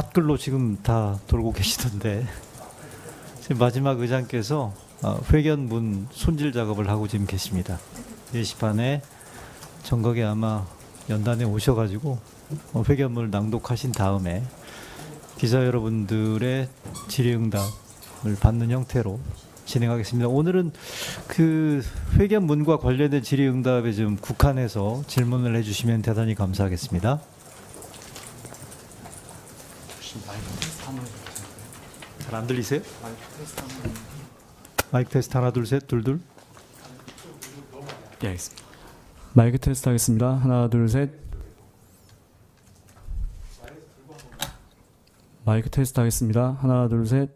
밭글로 지금 다 돌고 계시던데 마지막 의장께서 어, 회견문 손질 작업을 하고 지금 계십니다. 4시 반에 정각에 아마 연단에 오셔가지고 어, 회견문을 낭독하신 다음에 기자 여러분들의 질의응답을 받는 형태로 진행하겠습니다. 오늘은 그 회견문과 관련된 질의응답에 좀 국한해서 질문을 해주시면 대단히 감사하겠습니다. 잘 안 들리세요? 마이크 테스트 하나 둘 셋 둘 둘. 예, 알겠습니다. 마이크 테스트 하겠습니다. 하나, 둘, 셋. 마이크 테스트 하겠습니다. 하나, 둘, 셋.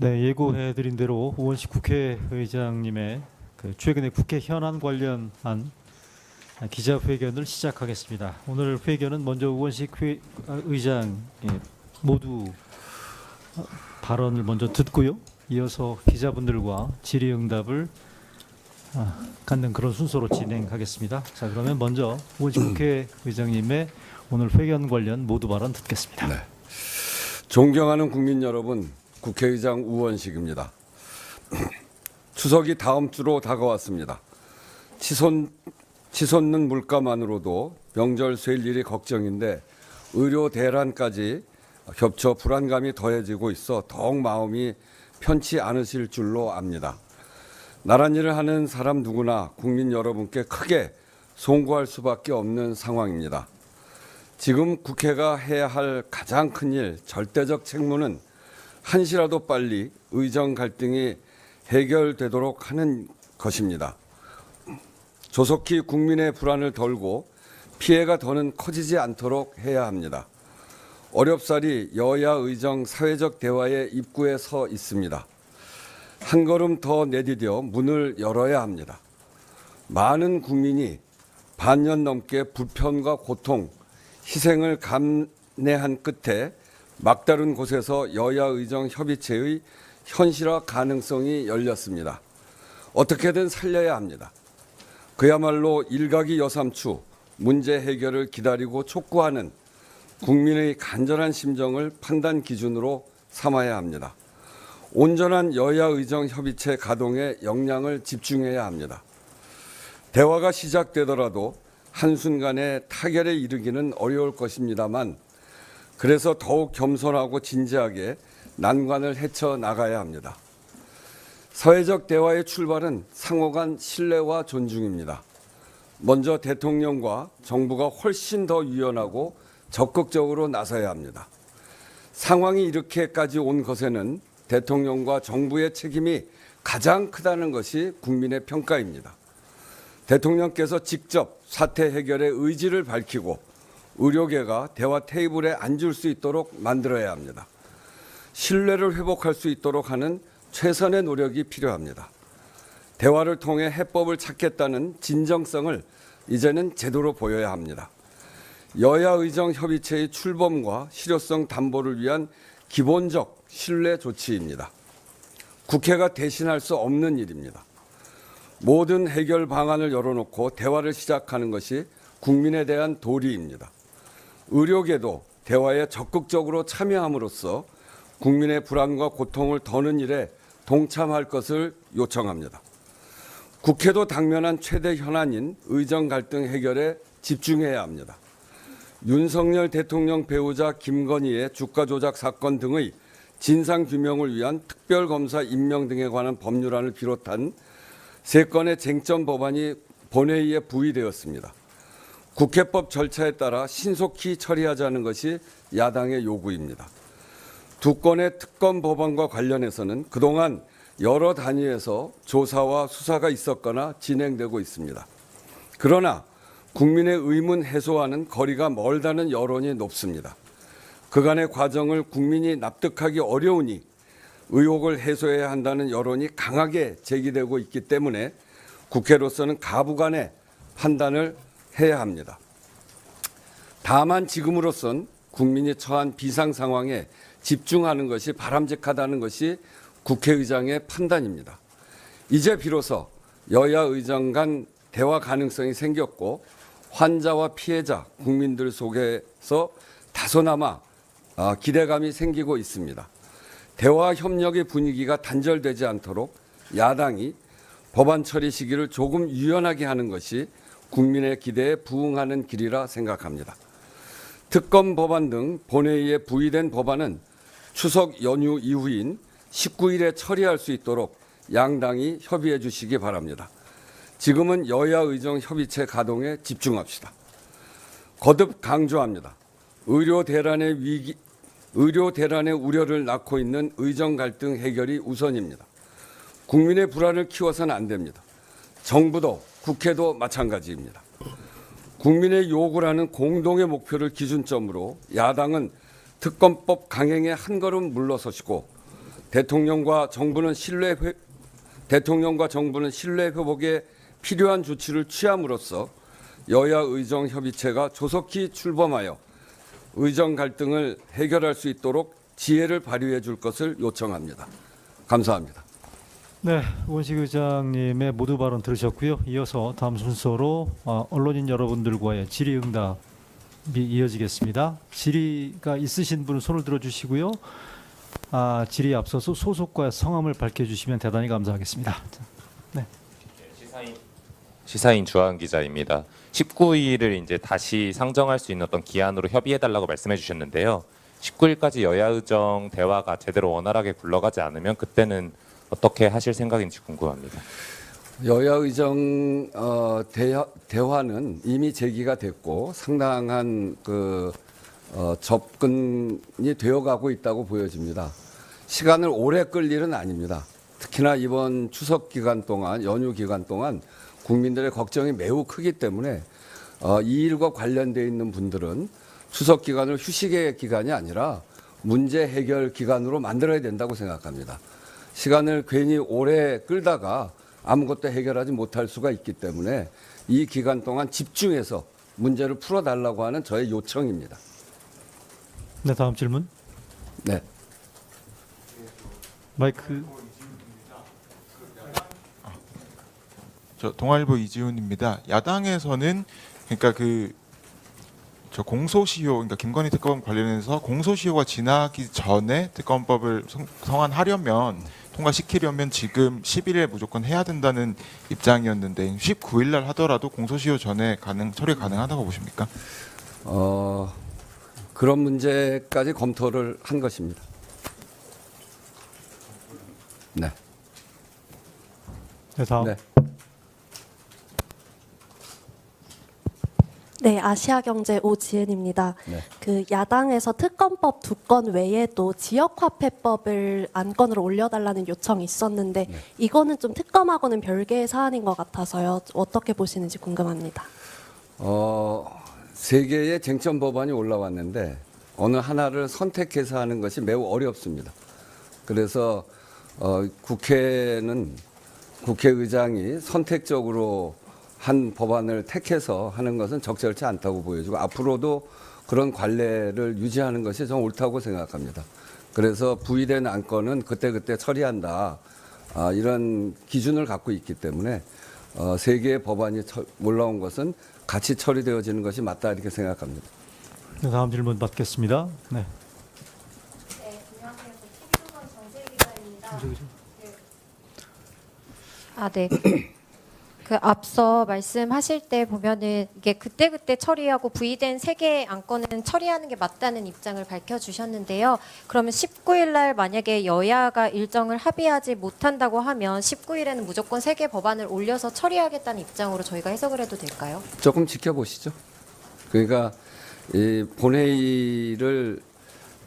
네, 예고해드린 대로 우원식 국회의장님의 그 최근의 국회 현안 관련한 기자회견을 시작하겠습니다. 오늘 회견은 먼저 우원식 회, 아, 의장 예, 모두 어, 발언을 먼저 듣고요. 이어서 기자분들과 질의응답을 아, 갖는 그런 순서로 진행하겠습니다. 자, 그러면 먼저 우원식 국회의장님의 오늘 회견 관련 모두 발언 듣겠습니다. 네. 존경하는 국민 여러분, 국회의장 우원식입니다. 추석이 다음 주로 다가왔습니다. 치솟, 치솟는 물가만으로도 명절 셀 일이 걱정인데 의료 대란까지 겹쳐 불안감이 더해지고 있어 더욱 마음이 편치 않으실 줄로 압니다. 나란 일을 하는 사람 누구나 국민 여러분께 크게 송구할 수밖에 없는 상황입니다. 지금 국회가 해야 할 가장 큰 일, 절대적 책무는 한시라도 빨리 의정 갈등이 해결되도록 하는 것입니다. 조속히 국민의 불안을 덜고 피해가 더는 커지지 않도록 해야 합니다. 어렵사리 여야 의정 사회적 대화의 입구에 서 있습니다. 한 걸음 더 내디뎌 문을 열어야 합니다. 많은 국민이 반년 넘게 불편과 고통, 희생을 감내한 끝에 막다른 곳에서 여야 의정 협의체의 현실화 가능성이 열렸습니다. 어떻게든 살려야 합니다. 그야말로 일각이 여삼추 문제 해결을 기다리고 촉구하는 국민의 간절한 심정을 판단 기준으로 삼아야 합니다. 온전한 여야 의정 협의체 가동에 역량을 집중해야 합니다. 대화가 시작되더라도 한순간에 타결에 이르기는 어려울 것입니다만 그래서 더욱 겸손하고 진지하게 난관을 헤쳐 나가야 합니다. 사회적 대화의 출발은 상호 간 신뢰와 존중입니다. 먼저 대통령과 정부가 훨씬 더 유연하고 적극적으로 나서야 합니다. 상황이 이렇게까지 온 것에는 대통령과 정부의 책임이 가장 크다는 것이 국민의 평가입니다. 대통령께서 직접 사태 해결의 의지를 밝히고 의료계가 대화 테이블에 앉을 수 있도록 만들어야 합니다. 신뢰를 회복할 수 있도록 하는 최선의 노력이 필요합니다. 대화를 통해 해법을 찾겠다는 진정성을 이제는 제대로 보여야 합니다. 여야 의정 협의체의 출범과 실효성 담보를 위한 기본적 신뢰 조치입니다. 국회가 대신할 수 없는 일입니다. 모든 해결 방안을 열어놓고 대화를 시작하는 것이 국민에 대한 도리입니다. 의료계도 대화에 적극적으로 참여함으로써 국민의 불안과 고통을 더는 일에 동참할 것을 요청합니다. 국회도 당면한 최대 현안인 의정 갈등 해결에 집중해야 합니다. 윤석열 대통령 배우자 김건희의 주가 조작 사건 등의 진상 규명을 위한 특별검사 임명 등에 관한 법률안을 비롯한 세 건의 쟁점 법안이 본회의에 부의되었습니다. 국회법 절차에 따라 신속히 처리하자는 것이 야당의 요구입니다. 두 건의 특검 법안과 관련해서는 그동안 여러 단위에서 조사와 수사가 있었거나 진행되고 있습니다. 그러나 국민의 의문 해소와는 거리가 멀다는 여론이 높습니다. 그간의 과정을 국민이 납득하기 어려우니 의혹을 해소해야 한다는 여론이 강하게 제기되고 있기 때문에 국회로서는 가부간의 판단을 해야 합니다. 다만 지금으로선 국민이 처한 비상 상황에 집중하는 것이 바람직하다는 것이 국회의장의 판단입니다. 이제 비로소 여야 의장 간 대화 가능성이 생겼고 환자와 피해자 국민들 속에서 다소나마 아, 기대감이 생기고 있습니다. 대화 협력의 분위기가 단절되지 않도록 야당이 법안 처리 시기를 조금 유연하게 하는 것이 국민의 기대에 부응하는 길이라 생각합니다. 특검 법안 등 본회의에 부의된 법안은 추석 연휴 이후인 19일에 처리할 수 있도록 양당이 협의해 주시기 바랍니다. 지금은 여야 의정 협의체 가동에 집중합시다. 거듭 강조합니다. 의료 대란의 위기, 의료 대란의 우려를 낳고 있는 의정 갈등 해결이 우선입니다. 국민의 불안을 키워서는 안 됩니다. 정부도 국회도 마찬가지입니다. 국민의 요구라는 공동의 목표를 기준점으로 야당은 특검법 강행에 한 걸음 물러서시고 대통령과 정부는 신뢰 회, 대통령과 정부는 신뢰 회복에 필요한 조치를 취함으로써 여야 의정 협의체가 조속히 출범하여 의정 갈등을 해결할 수 있도록 지혜를 발휘해 줄 것을 요청합니다. 감사합니다. 네, 우원식 의장님의 모두 발언 들으셨고요. 이어서 다음 순서로 어, 언론인 여러분들과의 질의응답이 이어지겠습니다. 질의가 있으신 분은 손을 들어주시고요. 아, 질의에 앞서서 소속과 성함을 밝혀주시면 대단히 감사하겠습니다. 자, 시사인 시사인 주한 기자입니다. 19일을 이제 다시 상정할 수 있는 어떤 기한으로 협의해 달라고 말씀해 주셨는데요. 19일까지 여야 의정 대화가 제대로 원활하게 굴러가지 않으면 그때는 어떻게 하실 생각인지 궁금합니다. 여야 의정 어, 대화, 대화 는 이미 제기가 됐고 상당한 그 어, 접근이 되어가고 있다고 보여집니다. 시간을 오래 끌 일은 아닙니다. 특히나 이번 추석 기간 동안 연휴 기간 동안 국민들의 걱정이 매우 크기 때문에 어, 이 일과 관련돼 있는 분들은 추석 기간을 휴식의 기간이 아니라 문제 해결 기간으로 만들어야 된다고 생각합니다. 시간을 괜히 오래 끌다가 아무것도 해결하지 못할 수가 있기 때문에 이 기간 동안 집중해서 문제를 풀어달라고 하는 저의 요청입니다. 네, 다음 질문. 네. 마이크. 저 동아일보 이지훈입니다. 야당에서는 그러니까 그 저 공소시효 그러니까 김건희 특검 관련해서 공소시효가 지나기 전에 특검법을 성, 성안하려면 통과시키려면 지금 10일에 무조건 해야 된다는 입장이었는데 19일 날 하더라도 공소시효 전에 가능 처리 가능하다고 보십니까? 어, 그런 문제까지 검토를 한 것입니다. 네. 네, 다음. 네. 네, 아시아경제 오지은입니다. 네. 그 야당에서 특검법 두 건 외에도 지역화폐법을 안건으로 올려달라는 요청이 있었는데 네. 이거는 좀 특검하고는 별개의 사안인 것 같아서요. 어떻게 보시는지 궁금합니다. 어, 세 개의 쟁점 법안이 올라왔는데 어느 하나를 선택해서 하는 것이 매우 어렵습니다. 그래서 어, 국회는 국회의장이 선택적으로 한 법안을 택해서 하는 것은 적절치 않다고 보여지고 앞으로도 그런 관례를 유지하는 것이 좀 옳다고 생각합니다. 그래서 부의된 안건은 그때그때 처리한다. 아, 이런 기준을 갖고 있기 때문에 어, 세 개의 법안이 처- 올라온 것은 같이 처리되어지는 것이 맞다 이렇게 생각합니다. 네, 다음 질문 받겠습니다. 네. 네, 안녕하세요. TV조선 정세희 기자입니다. 아, 네. 그 앞서 말씀하실 때 보면은 이게 그때그때 처리하고 부의된 세 개의 안건은 처리하는 게 맞다는 입장을 밝혀 주셨는데요. 그러면 19일 날 만약에 여야가 일정을 합의하지 못한다고 하면 19일에는 무조건 세 개 법안을 올려서 처리하겠다는 입장으로 저희가 해석을 해도 될까요? 조금 지켜보시죠. 그러니까 이 본회의를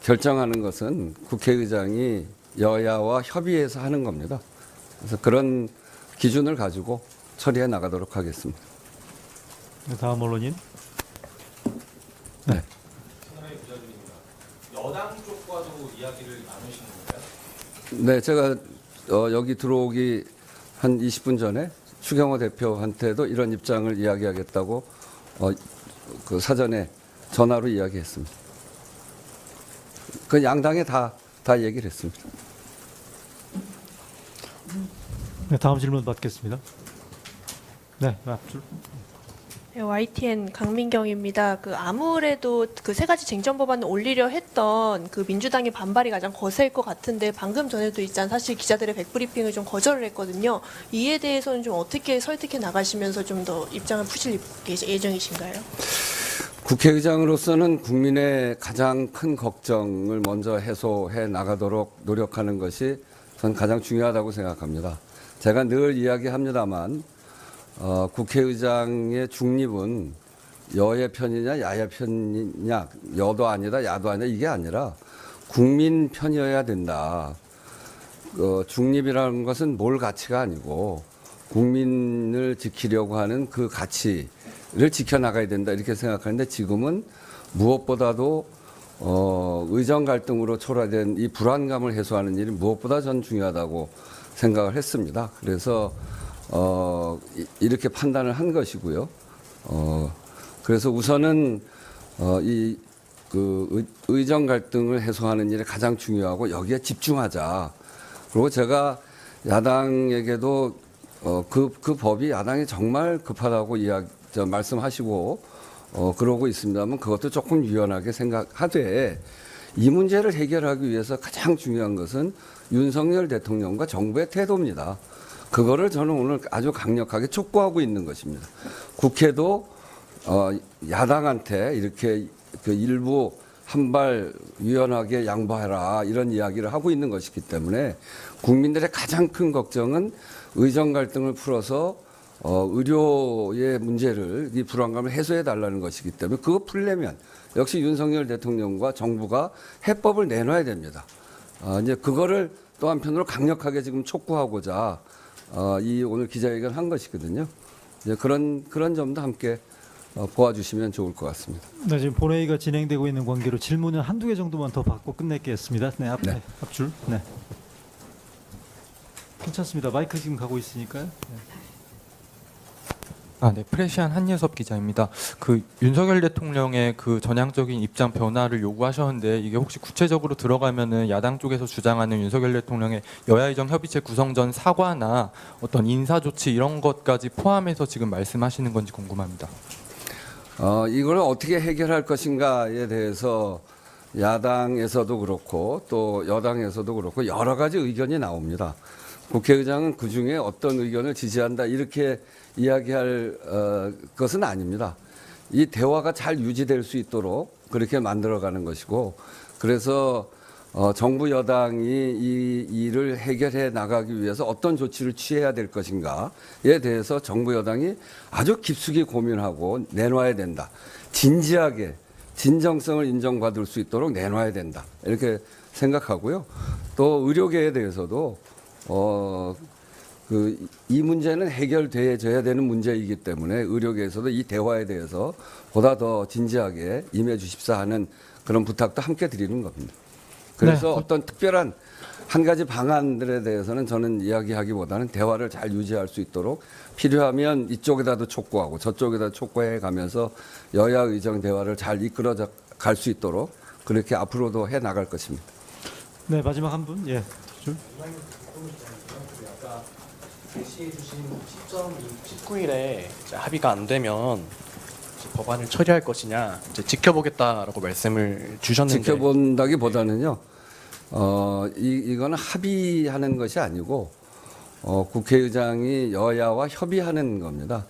결정하는 것은 국회의장이 여야와 협의해서 하는 겁니다. 그래서 그런 기준을 가지고 처리해 나가도록 하겠습니다. 네, 다음 언론인. 여당 쪽과도 이야기를 나누시는 건가요? 네, 제가 어, 여기 들어오기 한 20분 전에 추경호 대표한테도 이런 입장을 이야기하겠다고 어, 그 사전에 전화로 이야기했습니다. 그 양당에 다, 다 얘기를 했습니다. 네, 다음 질문 받겠습니다. 네, 앞줄. 네, YTN 강민경입니다. 그 아무래도 그 세 가지 쟁점 법안을 올리려 했던 그 민주당의 반발이 가장 거세일 것 같은데 방금 전에도 있잖아 사실 기자들의 백브리핑을 좀 거절을 했거든요. 이에 대해서는 좀 어떻게 설득해 나가시면서 좀 더 입장을 푸실 예- 예정이신가요? 국회의장으로서는 국민의 가장 큰 걱정을 먼저 해소해 나가도록 노력하는 것이 전 가장 중요하다고 생각합니다. 제가 늘 이야기합니다만 어, 국회의장의 중립은 여의 편이냐 야의 편이냐 여도 아니다 야도 아니다 이게 아니라 국민 편이어야 된다. 어, 중립이라는 것은 몰 가치가 아니고 국민을 지키려고 하는 그 가치를 지켜나가야 된다 이렇게 생각하는데 지금은 무엇보다도 어, 의정 갈등으로 초래된 이 불안감을 해소하는 일이 무엇보다 전 중요하다고 생각을 했습니다. 그래서 어, 이- 이렇게 판단을 한 것이고요. 어, 그래서 우선은 어, 이 그 의정 갈등을 해소하는 일이 가장 중요하고 여기에 집중하자. 그리고 제가 야당에게도 어, 그, 그 법이 야당이 정말 급하다고 이야기, 저, 말씀하시고 어, 그러고 있습니다만 그것도 조금 유연하게 생각하되 이 문제를 해결하기 위해서 가장 중요한 것은 윤석열 대통령과 정부의 태도입니다. 그거를 저는 오늘 아주 강력하게 촉구하고 있는 것입니다. 국회도 어, 야당한테 이렇게 그 일부 한 발 유연하게 양보해라 이런 이야기를 하고 있는 것이기 때문에 국민들의 가장 큰 걱정은 의정 갈등을 풀어서 어, 의료의 문제를 이 불안감을 해소해 달라는 것이기 때문에 그거 풀려면 역시 윤석열 대통령과 정부가 해법을 내놔야 됩니다. 아, 이제 그거를 또 한편으로 강력하게 지금 촉구하고자 어, 이 오늘 기자회견 한 것이거든요. 이제 그런 그런 점도 함께 어, 보아주시면 좋을 것 같습니다. 네, 지금 본회의가 진행되고 있는 관계로 질문은 한두 개 정도만 더 받고 끝낼겠습니다. 네, 앞, 네. 네. 앞줄. 네. 괜찮습니다. 마이크 지금 가고 있으니까요. 네. 아, 네. 프레시안 한예섭 기자입니다. 그 윤석열 대통령의 그 전향적인 입장 변화를 요구하셨는데 이게 혹시 구체적으로 들어가면은 야당 쪽에서 주장하는 윤석열 대통령의 여야의정 협의체 구성 전 사과나 어떤 인사 조치 이런 것까지 포함해서 지금 말씀하시는 건지 궁금합니다. 어, 이걸 어떻게 해결할 것인가에 대해서 야당에서도 그렇고 또 여당에서도 그렇고 여러 가지 의견이 나옵니다. 국회의장은 그 중에 어떤 의견을 지지한다 이렇게 이야기할 어, 것은 아닙니다. 이 대화가 잘 유지될 수 있도록 그렇게 만들어가는 것이고 그래서 어, 정부 여당이 이 일을 해결해 나가기 위해서 어떤 조치를 취해야 될 것인가에 대해서 정부 여당이 아주 깊숙이 고민하고 내놔야 된다. 진지하게 진정성을 인정받을 수 있도록 내놔야 된다. 이렇게 생각하고요. 또 의료계에 대해서도 어, 그 이 문제는 해결돼야 되는 문제이기 때문에 의료계에서도 이 대화에 대해서 보다 더 진지하게 임해 주십사 하는 그런 부탁도 함께 드리는 겁니다. 그래서 네. 어떤 특별한 한 가지 방안들에 대해서는 저는 이야기하기보다는 대화를 잘 유지할 수 있도록 필요하면 이쪽에다도 촉구하고 저쪽에다 촉구해 가면서 여야 의정 대화를 잘 이끌어 갈 수 있도록 그렇게 앞으로도 해 나갈 것입니다. 네, 마지막 한 분. 예. 시점 19일에 합의가 안 되면 법안을 처리할 것이냐 이제 지켜보겠다라고 말씀을 주셨는데 지켜본다기보다는요. 어, 이, 이거는 합의하는 것이 아니고 어, 국회의장이 여야와 협의하는 겁니다.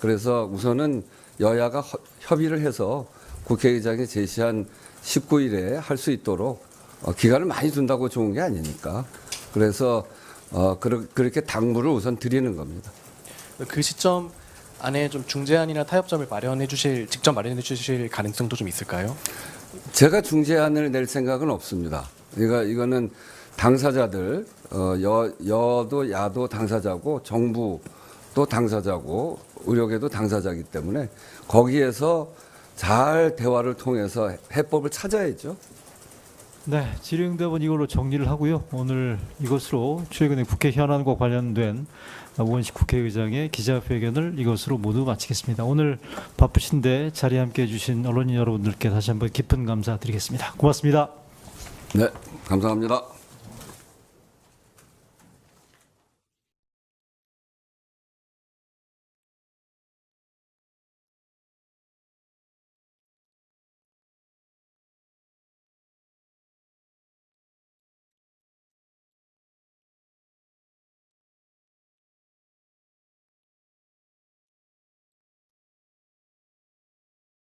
그래서 우선은 여야가 허- 협의를 해서 국회의장이 제시한 19일에 할 수 있도록 어, 기간을 많이 둔다고 좋은 게 아니니까. 그래서 어, 그러, 그렇게 당부를 우선 드리는 겁니다. 그 시점 안에 좀 중재안이나 타협점을 마련해 주실 직접 마련해 주실 가능성도 좀 있을까요? 제가 중재안을 낼 생각은 없습니다. 이거 이거는 당사자들 어, 여 여도 야도 당사자고 정부도 당사자고 의료계도 당사자이기 때문에 거기에서 잘 대화를 통해서 해법을 찾아야죠. 네, 질의응답은 이걸로 정리를 하고요. 오늘 이것으로 최근에 국회 현안과 관련된 우원식 국회의장의 기자회견을 이것으로 모두 마치겠습니다. 오늘 바쁘신데 자리에 함께해 주신 언론인 여러분들께 다시 한번 깊은 감사드리겠습니다. 고맙습니다. 네, 감사합니다.